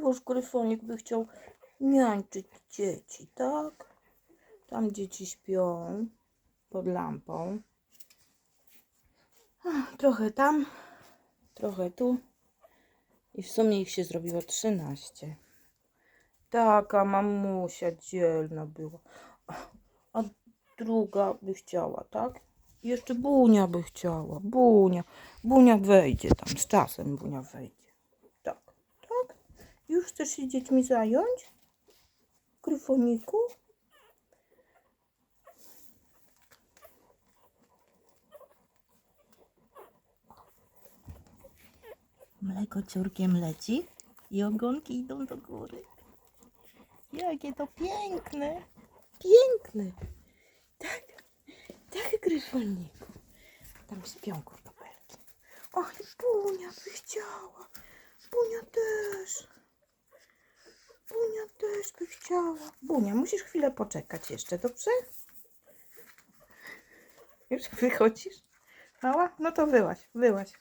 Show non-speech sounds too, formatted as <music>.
Już gryfonik by chciał niańczyć dzieci, tak? Tam dzieci śpią pod lampą. Trochę tam, trochę tu. I w sumie ich się zrobiło 13. Taka mamusia dzielna była. A druga by chciała, tak? Jeszcze Bunia by chciała. Bunia. Bunia wejdzie tam. Z czasem Bunia wejdzie. Już chcesz się dziećmi zająć? Gryfoniku? Mleko ciurkiem leci i ogonki idą do góry. Jakie to piękne! Piękne! Tak, tak, Gryfoniku. Tam śpią kurtopelki. Ach, i Bunia by chciała. Bunia też. Bunia też by chciała. Bunia, musisz chwilę poczekać jeszcze, dobrze? Już <laughs> wychodzisz? Mała? No to wyłaź, wyłaź.